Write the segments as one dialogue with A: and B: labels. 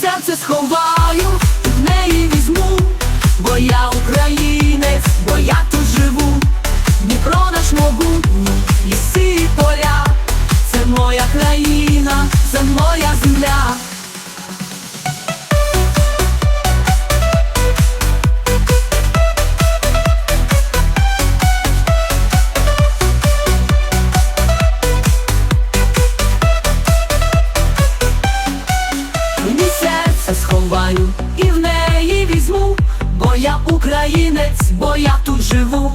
A: серце сховаю, в неї візьму, бо я українець, бо я тут живу, Дніпро наш могутній, ліси і поля, це моя країна, це моя земля. я українець, бо я тут живу.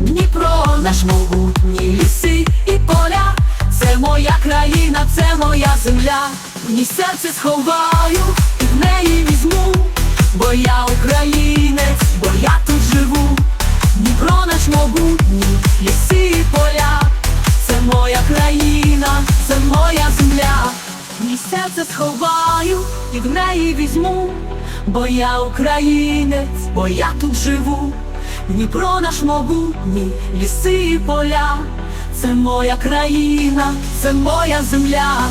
A: Дніпро наш могутні ліси і поля. Це моя країна, це моя земля. ні серце сховаю і в неї візьму, бо я українець, бо я тут живу. Дніпро наш могутні ліси і поля. Це моя країна, це моя земля. В серце сховаю і в неї візьму бо я українець, бо я тут живу. Дніпро наш могутній, ліси і поля, це моя країна, це моя земля.